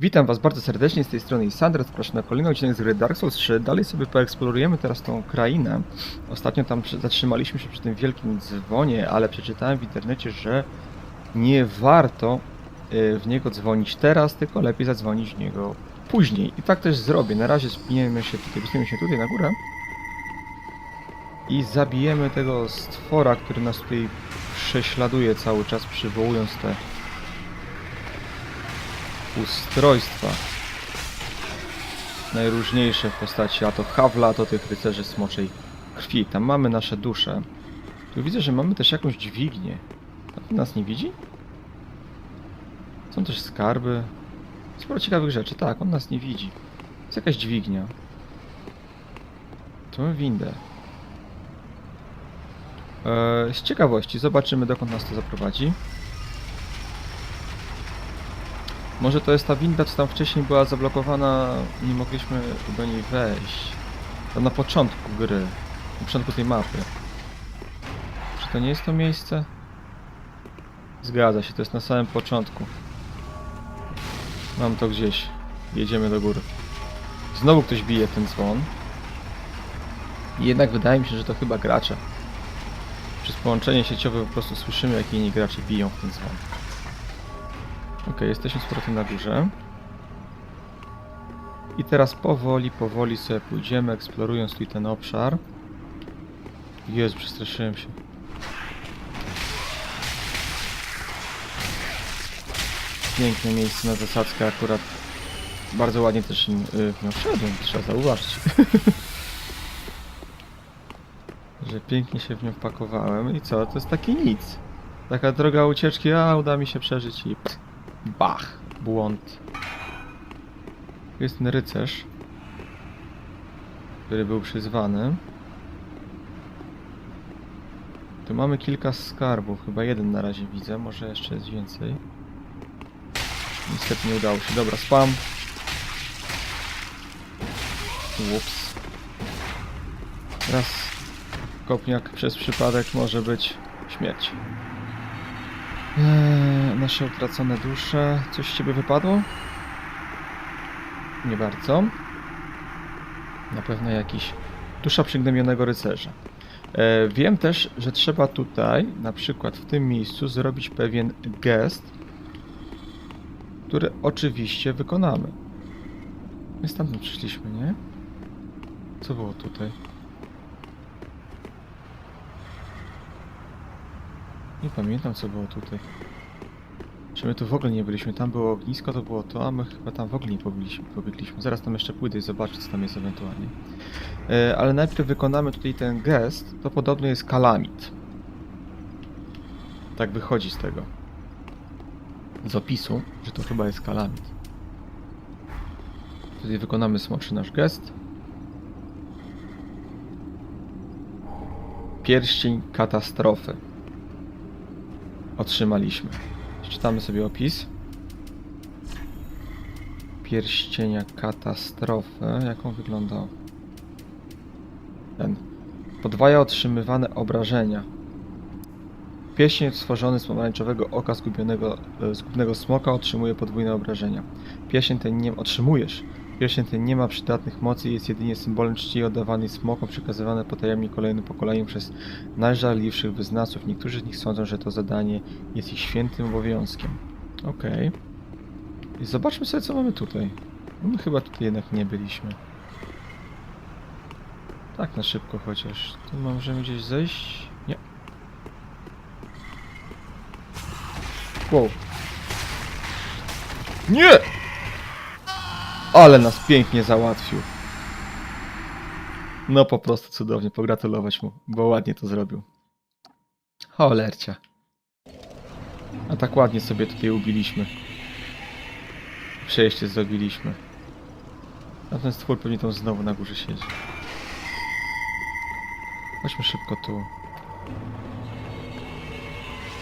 Witam Was bardzo serdecznie, z tej strony Isandra, zapraszam na kolejny odcinek z gry Dark Souls 3. Dalej sobie poeksplorujemy teraz tą krainę. Ostatnio tam zatrzymaliśmy się przy tym wielkim dzwonie, ale przeczytałem w internecie, że nie warto y, w niego dzwonić teraz, tylko lepiej zadzwonić w niego później. I tak też zrobię. Na razie spiniemy się tutaj, się tutaj na górę i zabijemy tego stwora, który nas tutaj prześladuje cały czas, przywołując te ustrojstwa. Najróżniejsze w postaci, a to Hawla, a to tych rycerzy smoczej krwi. Tam mamy nasze dusze. Tu widzę, że mamy też jakąś dźwignię. A nas nie widzi? Są też skarby. Sporo ciekawych rzeczy. Tak, on nas nie widzi. Jest jakaś dźwignia. Tu mamy windę. Eee, z ciekawości zobaczymy dokąd nas to zaprowadzi. Może to jest ta winda, co tam wcześniej była zablokowana, nie mogliśmy do niej wejść. To na początku gry, na początku tej mapy. Czy to nie jest to miejsce? Zgadza się, to jest na samym początku. Mam to gdzieś. Jedziemy do góry. Znowu ktoś bije ten dzwon. Jednak wydaje mi się, że to chyba gracze. Przez połączenie sieciowe po prostu słyszymy, jak inni gracze biją w ten dzwon. Ok, jesteśmy z powrotem na górze. I teraz powoli, powoli sobie pójdziemy, eksplorując tutaj ten obszar. Jezu, przestraszyłem się. Piękne miejsce na zasadzkę, akurat bardzo ładnie też y, w nią wszedłem, trzeba zauważyć. Że pięknie się w nią wpakowałem i co, to jest takie nic. Taka droga ucieczki, a uda mi się przeżyć i ps, bach, błąd. Jest ten rycerz, który był przyzwany. Tu mamy kilka skarbów, chyba jeden na razie widzę, może jeszcze jest więcej. Niestety nie udało się. Dobra, spam. Ups. Raz kopniak przez przypadek może być śmierć. Eee, nasze utracone dusze. Coś z ciebie wypadło? Nie bardzo. Na pewno jakiś dusza przygnębionego rycerza. E, wiem też, że trzeba tutaj, na przykład w tym miejscu, zrobić pewien gest, który oczywiście wykonamy. My stamtąd przyszliśmy, nie? Co było tutaj? Nie pamiętam co było tutaj. Czy my tu w ogóle nie byliśmy? Tam było ognisko, to było to, a my chyba tam w ogóle nie pobiegliśmy. Zaraz tam jeszcze pójdę i zobaczę co tam jest ewentualnie. E, ale najpierw wykonamy tutaj ten gest. To podobno jest kalamit. Tak wychodzi z tego. Z opisu, że to chyba jest kalamit. Tutaj wykonamy smoczy nasz gest. Pierścień katastrofy otrzymaliśmy. Czytamy sobie opis. Pierścienia katastrofy. Jak on wyglądał? Ten. Podwaja otrzymywane obrażenia. Pierścień stworzony z pomarańczowego oka zgubionego, e, zgubnego smoka otrzymuje podwójne obrażenia. Pierścień ten nie otrzymujesz. Pierścień ten nie ma przydatnych mocy jest jedynie symbolem czci oddawanej smokom przekazywane potajemnie kolejnym pokoleniom przez najżarliwszych wyznawców. Niektórzy z nich sądzą, że to zadanie jest ich świętym obowiązkiem. Okej. I zobaczmy sobie, co mamy tutaj. No, chyba tutaj jednak nie byliśmy. Tak na szybko chociaż. Tu możemy gdzieś zejść? Nie. Wow. Nie! Ale nas pięknie załatwił. No po prostu cudownie, pogratulować mu, bo ładnie to zrobił. Cholercia. A tak ładnie sobie tutaj ubiliśmy. Przejście zrobiliśmy. A ten stwór pewnie tam znowu na górze siedzi. Chodźmy szybko tu.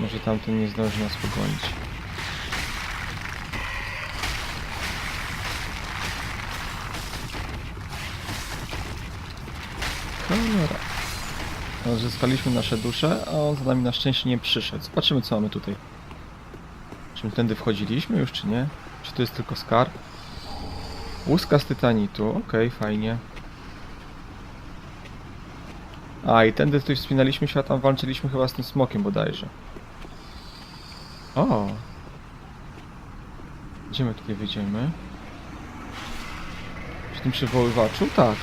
Może tamten nie zdąży nas pogonić. Cholera. Odzyskaliśmy nasze dusze, a on za nami na szczęście nie przyszedł. Zobaczymy co mamy tutaj. Czy my tędy wchodziliśmy już, czy nie? Czy to jest tylko skarb? Łuska z tytanitu, okej, fajnie. A, i tędy coś wspinaliśmy się, a tam walczyliśmy chyba z tym smokiem bodajże. O! Gdzie my tutaj wyjdziemy? Przy tym przywoływaczu? Tak.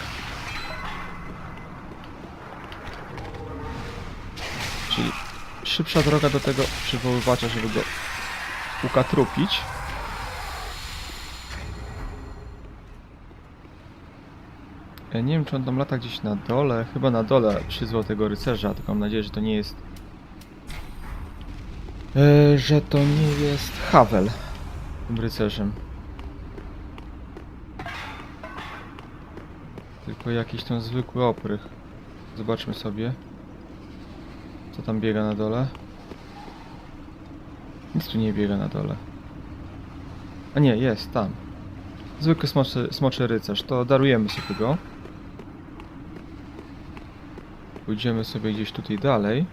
Szybsza droga do tego przywoływacza, żeby go ukatrupić. Ja nie wiem, czy on tam lata gdzieś na dole. Chyba na dole przyzwał tego rycerza, tylko mam nadzieję, że to nie jest... E, że to nie jest Havel tym rycerzem. Tylko jakiś tam zwykły oprych. Zobaczmy sobie. Co tam biega na dole? Nic tu nie biega na dole. A nie, jest, tam. Zwykły smoczy, smoczy rycerz, to darujemy sobie go. Pójdziemy sobie gdzieś tutaj dalej.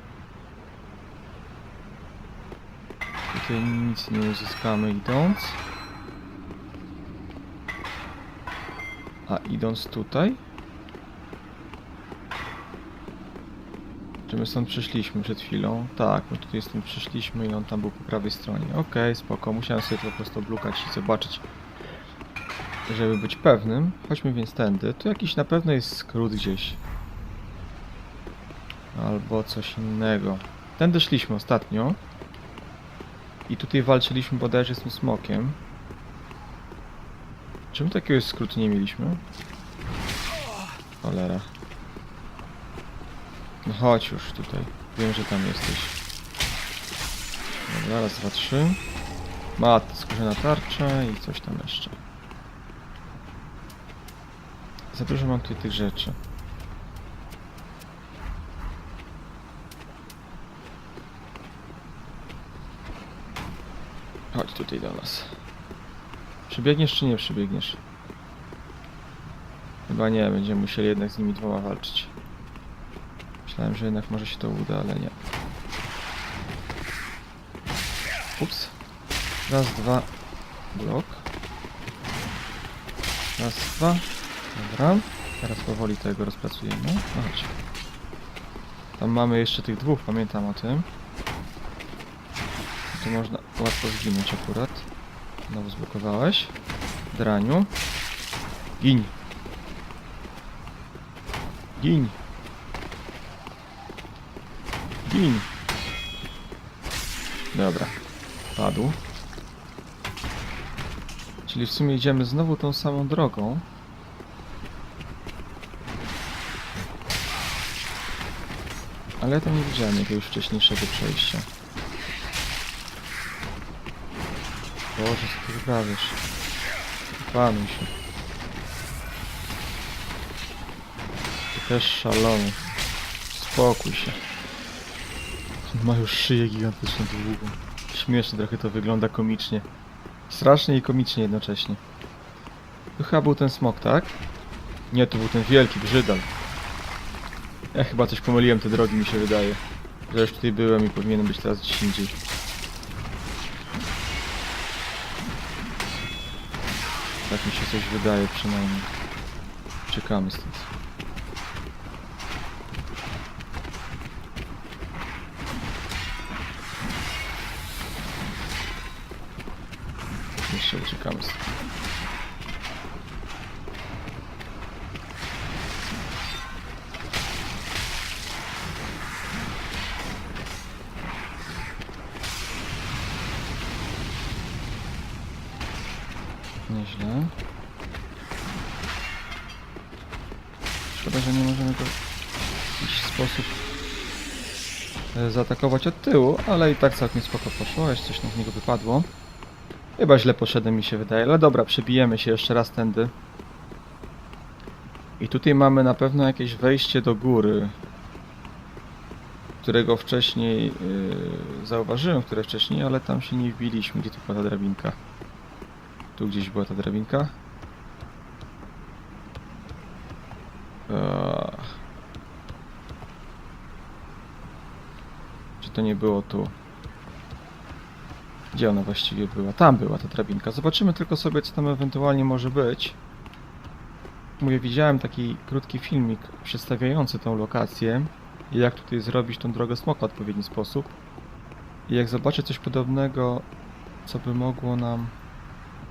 Tutaj nic nie uzyskamy idąc. A idąc tutaj? Czy my stąd przyszliśmy przed chwilą? Tak, my tutaj stąd przyszliśmy i on tam był po prawej stronie. Okej, spoko, musiałem sobie to po prostu oblukać i zobaczyć, żeby być pewnym. Chodźmy więc tędy. Tu jakiś na pewno jest skrót gdzieś. Albo coś innego. Tędy szliśmy ostatnio. I tutaj walczyliśmy bodajże z tym smokiem. Czy my takiego skrótu nie mieliśmy? Cholera. No chodź już tutaj. Wiem, że tam jesteś. Dobra, raz, dwa, trzy. Mat, skórzana tarcza i coś tam jeszcze. Za dużo mam tutaj tych rzeczy. Chodź tutaj do nas. Przybiegniesz czy nie przybiegniesz? Chyba nie, będziemy musieli jednak z nimi dwoma walczyć. Myślałem, że jednak może się to uda, ale nie. Ups. Raz, dwa. Blok. Raz, dwa. Dobra. Teraz powoli tego rozpracujemy. No chodź. Tam mamy jeszcze tych dwóch, pamiętam o tym. Tu można łatwo zginąć akurat. Znowu zblokowałeś. Draniu. Gin. Gin. Gin. Dobra. Padł. Czyli w sumie idziemy znowu tą samą drogą. Ale ja nie widziałem jakiegoś wcześniejszego przejścia. Boże, co ty wyprawiasz? Się. Ty też szalony. Spokój się. Ma już szyję gigantyczną długą. Śmiesznie trochę to wygląda komicznie. Strasznie i komicznie jednocześnie. To chyba był ten smok, tak? Nie, to był ten wielki brzydal. Ja chyba coś pomyliłem te drogi, mi się wydaje. Że już tutaj byłem i powinienem być teraz gdzieś indziej. Tak mi się coś wydaje przynajmniej. Czekamy stąd. Stąd. Nieźle. Szkoda, że nie możemy go w jakiś sposób e, zaatakować od tyłu, ale i tak całkiem spoko poszło, jeszcze coś nam z niego wypadło. Chyba źle poszedłem mi się wydaje, ale dobra, przebijemy się jeszcze raz tędy. I tutaj mamy na pewno jakieś wejście do góry, którego wcześniej yy, zauważyłem, które wcześniej, ale tam się nie wbiliśmy, gdzie tu była ta drabinka. Tu gdzieś była ta drabinka. Eee. Czy to nie było tu? Gdzie ona właściwie była? Tam była ta drabinka. Zobaczymy tylko sobie, co tam ewentualnie może być. Mówię, widziałem taki krótki filmik przedstawiający tą lokację i jak tutaj zrobić tą drogę smoka w odpowiedni sposób. I jak zobaczę coś podobnego, co by mogło nam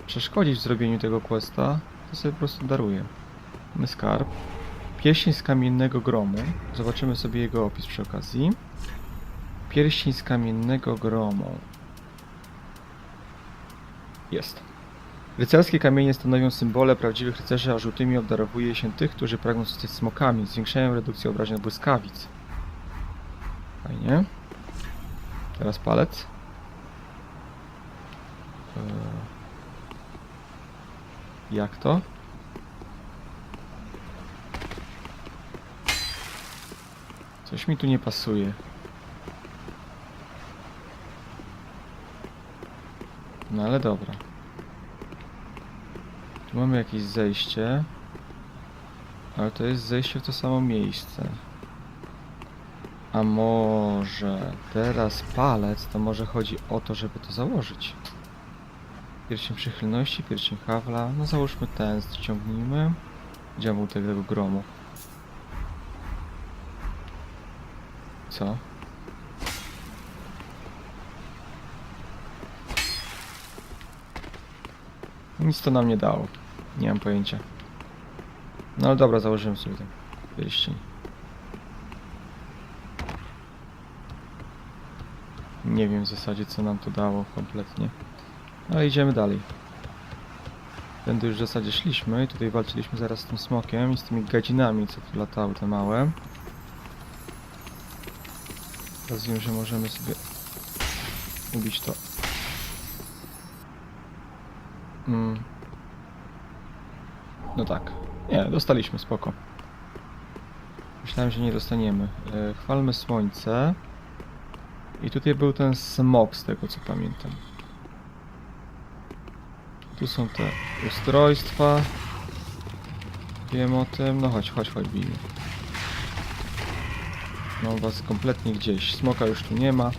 przeszkodzić w zrobieniu tego questa, to sobie po prostu daruję. Mamy skarb. Pieśń z kamiennego gromu. Zobaczymy sobie jego opis przy okazji. Pierścień z kamiennego gromu. Jest. Rycerskie kamienie stanowią symbole prawdziwych rycerzy, a żółtymi obdarowuje się tych, którzy pragną zostać smokami. Zwiększają redukcję obrażeń błyskawic. Fajnie. Teraz palec. Eee, Jak to? Coś mi tu nie pasuje. No ale dobra. Tu mamy jakieś zejście. Ale to jest zejście w to samo miejsce. A może teraz palec, to może chodzi o to, żeby to założyć. Pierścień przychylności, pierścień Hawla. No załóżmy ten, ściągnijmy. Gdzie tego gromu? Co? Nic to nam nie dało. Nie mam pojęcia. No ale dobra, założyłem sobie ten pierścień. Nie wiem w zasadzie co nam to dało kompletnie. Ale idziemy dalej. Tędy już w zasadzie szliśmy tutaj walczyliśmy zaraz z tym smokiem i z tymi gadzinami, co tu latały te małe. Rozumiem, że możemy sobie ubić to. Mm. No tak. Nie, dostaliśmy, spoko. Myślałem, że nie dostaniemy. E, chwalmy słońce. I tutaj był ten smok, z tego co pamiętam. Tu są te ustrojstwa. Wiem o tym. No chodź, chodź, chodź, bijmy. No was kompletnie gdzieś. Smoka już tu nie ma.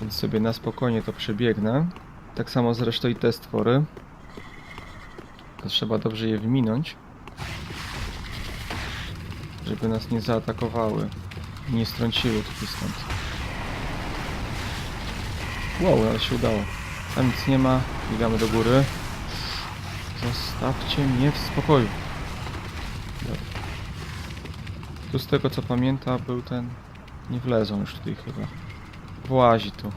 Więc sobie na spokojnie to przebiegnę. Tak samo zresztą i te stwory. To trzeba dobrze je wyminąć. Żeby nas nie zaatakowały. Nie strąciły tutaj stąd. Wow, ale się udało. Tam nic nie ma. Biegamy do góry. Zostawcie mnie w spokoju. Tu z tego co pamiętam był ten... Nie wlezą już tutaj chyba. Włazi tu.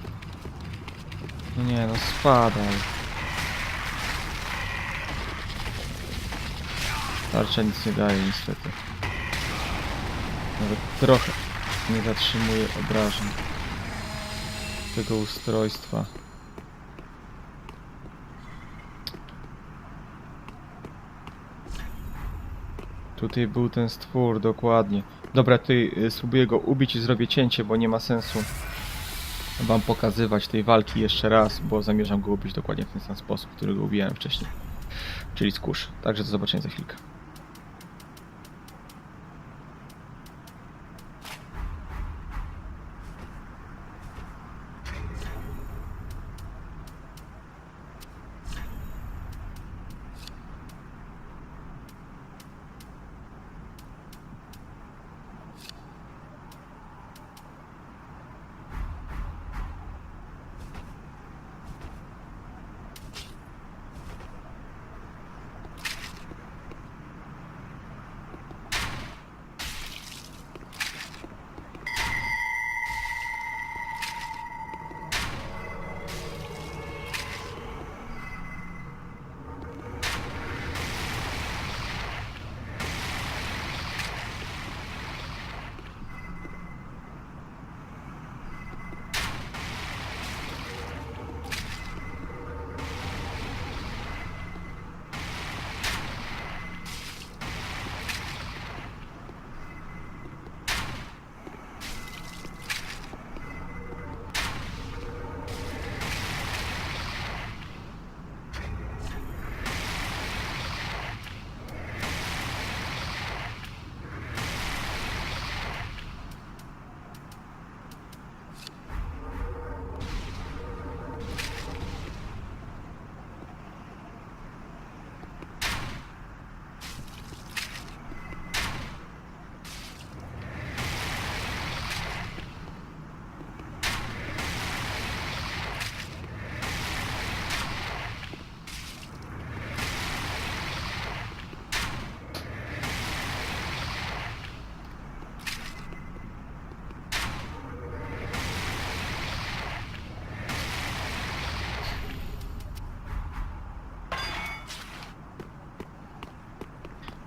No nie no, spadaj. Tarcza nic nie daje niestety. Nawet trochę nie zatrzymuje obrażeń tego ustrojstwa. Tutaj był ten stwór, dokładnie. Dobra, tutaj y, spróbuję go ubić i zrobię cięcie, bo nie ma sensu wam pokazywać tej walki jeszcze raz, bo zamierzam go ubić dokładnie w ten sam sposób, który go ubijałem wcześniej. Czyli skórz. Także do zobaczenia za chwilkę.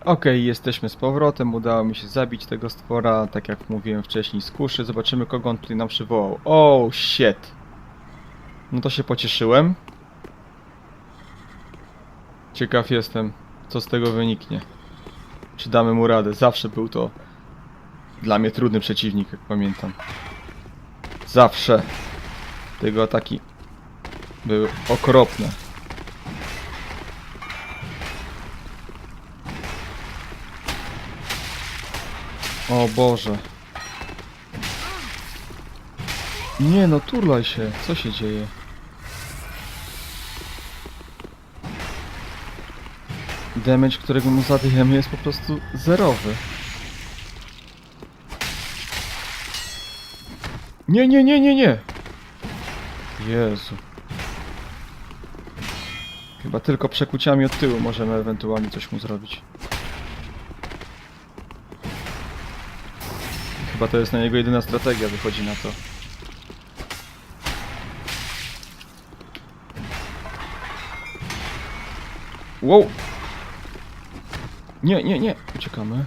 Okej, jesteśmy z powrotem, udało mi się zabić tego stwora, tak jak mówiłem wcześniej z kuszy. Zobaczymy kogo on tutaj nam przywołał. Oh shit! No to się pocieszyłem. Ciekaw jestem, co z tego wyniknie. Czy damy mu radę? Zawsze był to dla mnie trudny przeciwnik, jak pamiętam. Zawsze. Tego ataki były okropne. O Boże. Nie no, turlaj się. Co się dzieje? Damage, którego mu zadajemy jest po prostu zerowy. Nie, nie, nie, nie, nie! Jezu. Chyba tylko przekuciami od tyłu możemy ewentualnie coś mu zrobić. Chyba to jest na jego jedyna strategia, wychodzi na to. Wow! Nie, nie, nie! Uciekamy.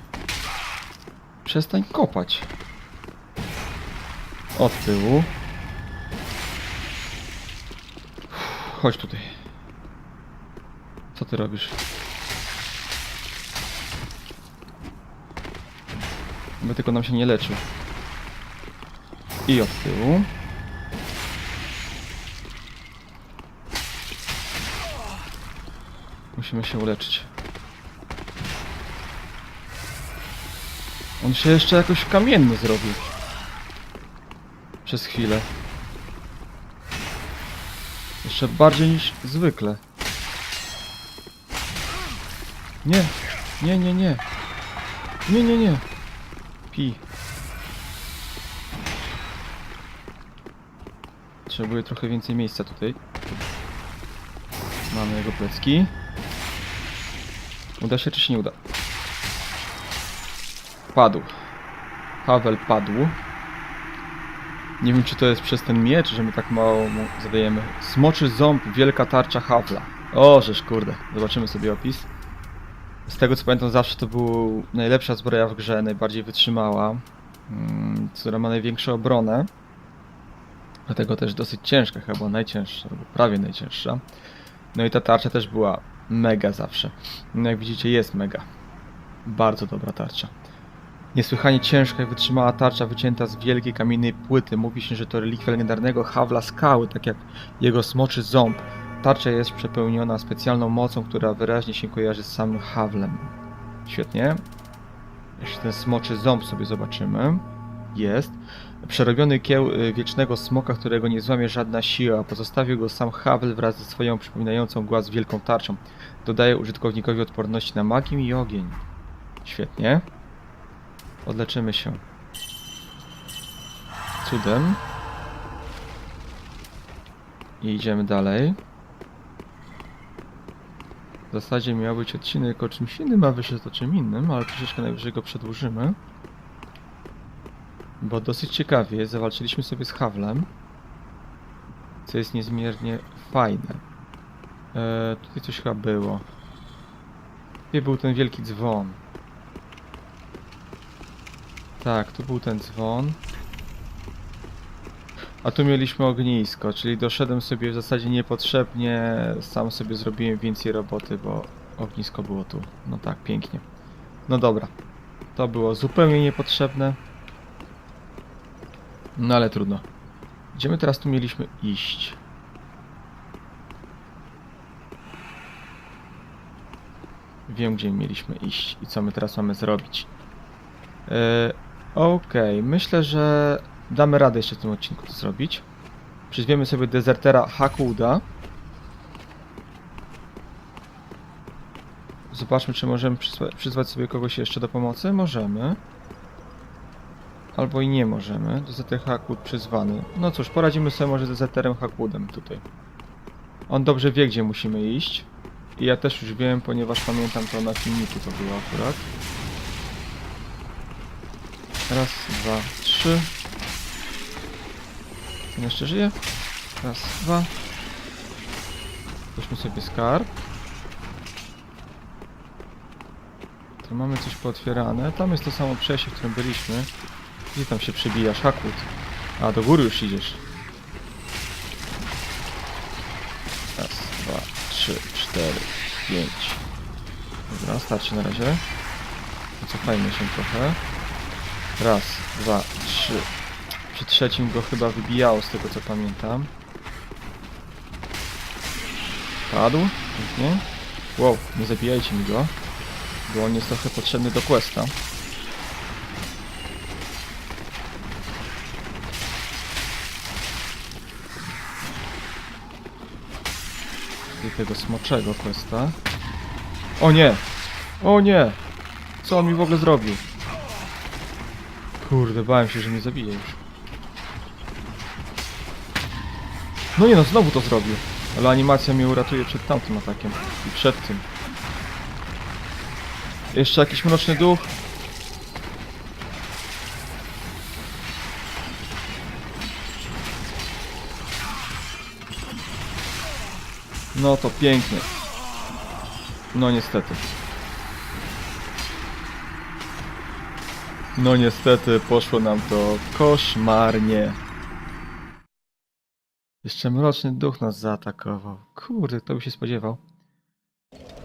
Przestań kopać. Od tyłu. Chodź tutaj. Co ty robisz? By tylko nam się nie leczył. I od tyłu. Musimy się uleczyć. On się jeszcze jakoś kamienny zrobił. Przez chwilę. Jeszcze bardziej niż zwykle. Nie, nie, nie, nie. Nie, nie, nie. Pi. Potrzebuję trochę więcej miejsca tutaj. Mamy jego plecki. Uda się czy się nie uda? Padł. Havel padł. Nie wiem czy to jest przez ten miecz, że my tak mało mu zadajemy. Smoczy ząb, wielka tarcza Havla. O, żeż kurde. Zobaczymy sobie opis. Z tego co pamiętam zawsze to była najlepsza zbroja w grze, najbardziej wytrzymała, mm, która ma największą obronę. Dlatego też dosyć ciężka, chyba najcięższa, albo prawie najcięższa. No i ta tarcza też była mega zawsze. No jak widzicie jest mega. Bardzo dobra tarcza. Niesłychanie ciężka i wytrzymała tarcza wycięta z wielkiej kamiennej płyty. Mówi się, że to relikwia legendarnego Hawla Skały, tak jak jego smoczy ząb. Tarcza jest przepełniona specjalną mocą, która wyraźnie się kojarzy z samym Hawlem. Świetnie. Jeszcze ten smoczy ząb sobie zobaczymy. Jest. Przerobiony kieł y, wiecznego smoka, którego nie złamie żadna siła. Pozostawił go sam Havel wraz ze swoją przypominającą głaz wielką tarczą. Dodaje użytkownikowi odporności na magię i ogień. Świetnie. Odleczymy się. Cudem. I idziemy dalej. W zasadzie miał być odcinek o czymś innym, a wyszedł o czym innym, ale troszeczkę najwyżej go przedłużymy. Bo dosyć ciekawie zawalczyliśmy sobie z Hawlem. Co jest niezmiernie fajne. E, tutaj coś chyba było. Tutaj był ten wielki dzwon. Tak, tu był ten dzwon. A tu mieliśmy ognisko, czyli doszedłem sobie w zasadzie niepotrzebnie, sam sobie zrobiłem więcej roboty, bo ognisko było tu. No tak, pięknie. No dobra. To było zupełnie niepotrzebne. No ale trudno. Gdzie my teraz tu mieliśmy iść? Wiem, gdzie mieliśmy iść i co my teraz mamy zrobić. Yy, Okej, myślę, że damy radę jeszcze w tym odcinku to zrobić. Przyzwiemy sobie dezertera Hakuda. Zobaczmy, czy możemy przyzwa- przyzwać sobie kogoś jeszcze do pomocy. Możemy. Albo i nie możemy. Dezerter Hakud przyzwany. No cóż, poradzimy sobie może z dezerterem Hakudem tutaj. On dobrze wie, gdzie musimy iść. I ja też już wiem, ponieważ pamiętam to na filmiku to było akurat. Raz, dwa, trzy. Ten jeszcze żyje? Raz, dwa. Weźmy sobie skarb. to mamy coś pootwierane. Tam jest to samo przejście, w którym byliśmy. Gdzie tam się przebijasz, Hakut? A, do góry już idziesz. Raz, dwa, trzy, cztery, pięć. Dobra, starczy na razie. Cofajmy się trochę. Raz, dwa, trzy. Przy trzecim go chyba wybijało z tego co pamiętam. Padł? Pięknie. Wow, nie zabijajcie mi go. Bo on jest trochę potrzebny do questa. I tego smoczego questa. O nie! O nie! Co on mi w ogóle zrobił? Kurde, bałem się, że mnie zabije już. No nie no, znowu to zrobił. Ale animacja mnie uratuje przed tamtym atakiem. I przed tym. Jeszcze jakiś mroczny duch. No to pięknie. No niestety. No niestety poszło nam to koszmarnie. Jeszcze mroczny duch nas zaatakował. Kurde, kto by się spodziewał.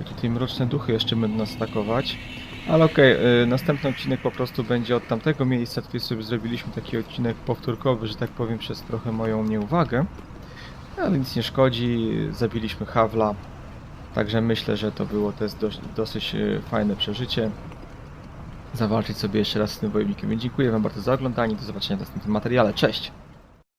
Tutaj mroczne duchy jeszcze będą nas atakować. Ale okej, y, następny odcinek po prostu będzie od tamtego miejsca. Tutaj sobie zrobiliśmy taki odcinek powtórkowy, że tak powiem, przez trochę moją nieuwagę. Ale nic nie szkodzi, zabiliśmy Hawla. Także myślę, że to było też dosyć y, fajne przeżycie. Zawalczyć sobie jeszcze raz z tym wojownikiem. Dziękuję Wam bardzo za oglądanie. Do zobaczenia w następnym materiale. Cześć!